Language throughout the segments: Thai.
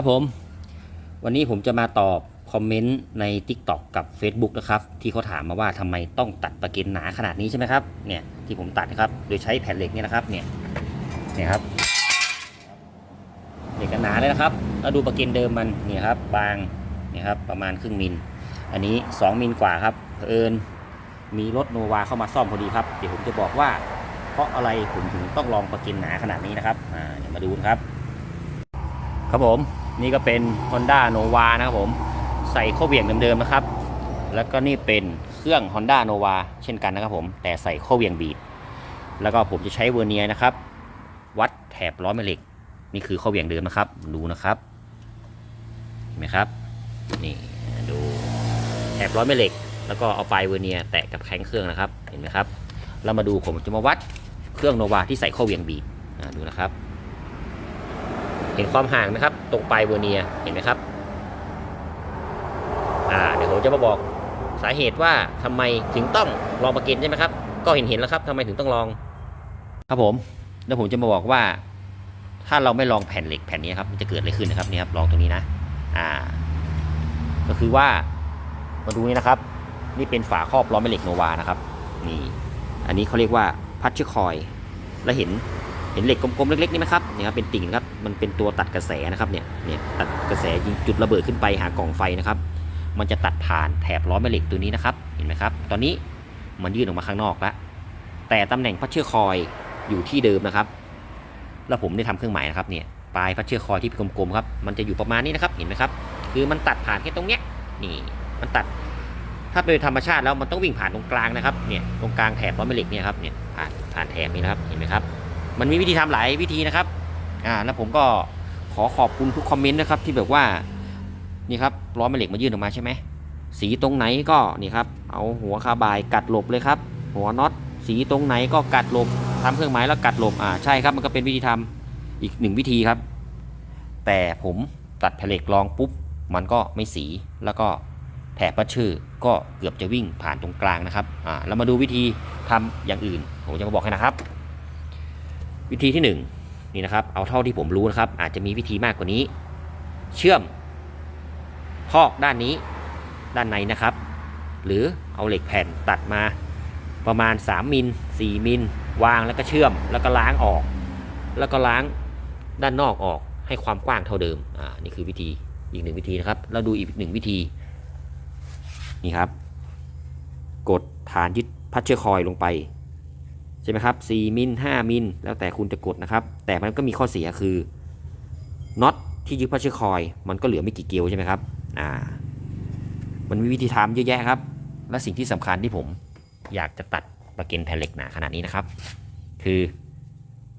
ครับผม วันนี้ผมจะมาตอบคอมเมนต์ใน TikTok กับ Facebook นะครับ ที่เขาถามมาว่าทำไมต้องตัดประเก็นหนาขนาดนี้ใช่ไหมครับเนี่ยที่ผมตัดนะครับโดยใช้แผ่นเหล็กเนี่ยนะครับเนี่ยเนี่ยครับเหล็กกันหนาเลยนะครับแล้วดูประเก็นเดิมมันเนี่ยครับบางเนี่ยครับประมาณครึ่งมิล อันนี้ 2มิลกว่าครับเผอิญมีรถโนวาเข้ามาซ่อมพอดีครับเดี๋ยวผมจะบอกว่าเพราะอะไรผมถึงต้องลองประเก็นหนาขนาดนี้นะครับอ่าเดี๋ยวมาดูนะครับครับผม นี่ก็เป็น Honda Nova นะครับผม ใส่ข้อเหวี่ยงเดิมๆนะครับ แล้วก็นี่เป็นเครื่อง Honda Nova เช่นกันนะครับผม แต่ใส่ข้อเหวี่ยงบีด แล้วก็ผมจะใช้เวอร์เนียร์นะครับ วัดแถบล้อแม่เหล็ก นี่คือข้อเหวี่ยงเดิมนะครับ ดูนะครับ เห็นไหมครับ นี่ดูแถบล้อแม่เหล็ก แล้วก็เอาปลายเวอร์เนียร์แตะกับแข้งเครื่องนะครับ เห็นไหมครับ เรามาดูผมจะมาวัดเครื่องโนวาที่ใส่ข้อเวียงบีดอ่าดูนะครับ เห็นความห่างไหมครับ ตรงปลายเวอร์เนียเห็นไหมครับอ่าเดี๋ยวผมจะมาบอกสาเหตุว่าทำไมถึงต้องลองประเก็นใช่ไหมครับ ก็เห็นเห็นแล้วครับทำไมถึงต้องลอง ครับผมแล้วผมจะมาบอกว่า ถ้าเราไม่ลองแผ่นเหล็กแผ่นนี้ครับมันจะเกิดอะไรขึ้นนะครับนี่ครับลองตรงนี้นะอ่า ก็คือว่ามาดูนี่นะครับ นี่เป็นฝาครอบล้อแม่เหล็กโนวานะครับ นี่ อันนี้เขาเรียกว่าพัชชคอย แล้วเห็น ห็นเหล็กกลมๆเล็กๆนี่ไหมครับเนี่ยครับเป็นติ่งนะครับมันเป็นตัวตัดกระแสนะครับเนี่ยเนี่ยตัดกระแสยิงจุดระเบิดขึ้นไปหากล่องไฟนะครับ มันจะตัดผ่านแถบล้อแม่เหล็กตัวนี้นะครับเห็นไหมครับ ตอนนี้มันยื่นออกมาข้างนอกแล้วแต่ตำแหน่งพัชเชอร์คอยอยู่ที่เดิมนะครับ แล้วผมได้ทำเครื่องหมายนะครับเนี่ยปลายพัชเชอร์คอยที่กลมๆครับมันจะอยู่ประมาณนี้นะครับเห็นไหมครับ คือมันตัดผ่านแค่ตรงเนี้ยนี่มันตัดถ้าโดยธรรมชาติแล้วมันต้องวิ่งผ่านตรงกลางนะครับเนี่ยตรงกลางแถบล้อแม่เหล็กเนี่ยครับเนี่ยผ่านผ่านแถบนี้นะครับเห็นไหมครับ มันมีวิธีทำหลายวิธีนะครับอ่าแล้วผมก็ขอขอบคุณทุกคอมเมนต์นะครับที่แบบว่านี่ครับล้อแม่เหล็กมายื่นออกมาใช่ไหมสีตรงไหนก็นี่ครับเอาหัวคาบายกัดหลบเลยครับ หัวน็อตสีตรงไหนก็กัดหลบทำเครื่องหมายแล้วกัดหลบอ่าใช่ครับมันก็เป็นวิธีทำอีกหนึ่งวิธีครับ แต่ผมตัดแผ่นเหล็กลองปุ๊บมันก็ไม่สีแล้วก็แถบปัชชื่อก็เกือบจะวิ่งผ่านตรงกลางนะครับอ่าเรามาดูวิธีทำอย่างอื่นผมจะมาบอกให้นะครับ วิธีที่1นนี่นะครับ เอาเท่าที่ผมรู้นะครับ อาจจะมีวิธีมากกว่านี้ เชื่อมพอกด้านนี้ด้านในนะครับ หรือเอาเหล็กแผ่นตัดมาประมาณ 3มิล4มิลวางแล้วก็เชื่อมแล้วก็ล้างออก แล้วก็ล้างด้านนอกออกให้ความกว้างเท่าเดิมอ่านี่คือวิธีอีกหนึ่งวิธีนะครับ เราดูอีกหนึ่งวิธีนี่ครับ กดฐานยึดพัชเชอร์คอยลงไป ช่ไหมครับ4มิล5มิลแล้วแต่คุณจะกดนะครับ แต่มันก็มีข้อเสียคือน็อตที่ยึดพัชเชอร์คอย มันก็เหลือไม่กี่เกลียวใช่ไหมครับอ่ามันมีวิธีทำเยอะแยะครับ และสิ่งที่สำคัญที่ผมอยากจะตัดประเก็นแผ่นเหล็กหนาขนาดนี้นะครับ คือ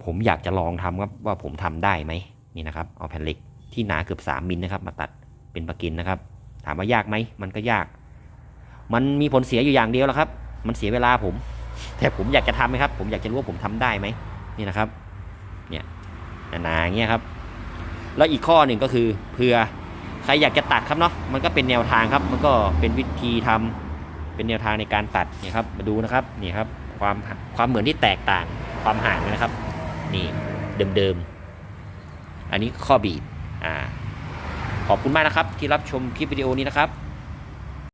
ผมอยากจะลองทำครับว่าผมทำได้ไหมนี่นะครับ เอาแผ่นเหล็กที่หนาเกือบ3มิลนะครับ มาตัดเป็นประเก็นนะครับ ถามว่ายากไหมมันก็ยาก มันมีผลเสียอยู่อย่างเดียวแล้วครับ มันเสียเวลาผม แต่ผมอยากจะทำไหมครับ ผมอยากจะรู้ว่าผมทำได้ไหมนี่นะครับ เนี่ยหนาๆอย่างเงี้ยครับ แล้วอีกข้อหนึ่งก็คือเผื่อใครอยากจะตัดครับเนาะมันก็เป็นแนวทางครับ มันก็เป็นวิธีทำเป็นแนวทางในการตัดเนี่ยครับมาดูนะครับนี่ครับความความเหมือนที่แตกต่างความห่างนะครับ นี่เดิมๆอันนี้ข้อบีบอ่าขอบคุณมากนะครับที่รับชมคลิปวิดีโอนี้นะครับ